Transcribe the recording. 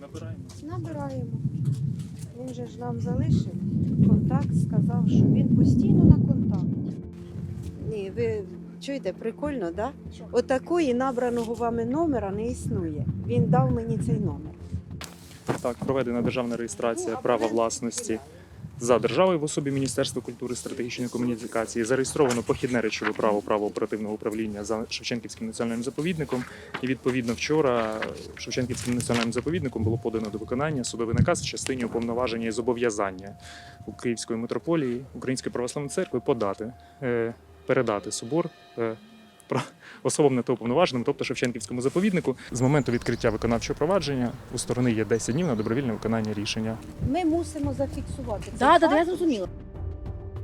Набираємо. Набираємо. Він же ж нам залишив контакт, сказав, що він постійно на контакті. Ні, ви чуєте, прикольно, так? Да? Отакої набраного вами номера не існує. Він дав мені цей номер. Так, проведена державна реєстрація права власності за державою в особі Міністерства культури стратегічної комунікації. Зареєстровано похідне речове право право оперативного управління за Шевченківським національним заповідником. І відповідно вчора Шевченківським національним заповідником було подано до виконання судовий наказ в частині уповноваження і зобов'язання у Київської митрополії Української православної церкви подати, е, передати собор. Про- Особам не то уповноваженим, тобто Шевченківському заповіднику, з моменту відкриття виконавчого провадження у сторони є 10 днів на добровільне виконання рішення. Ми мусимо зафіксувати. це. Да, так, факт. я зрозуміла.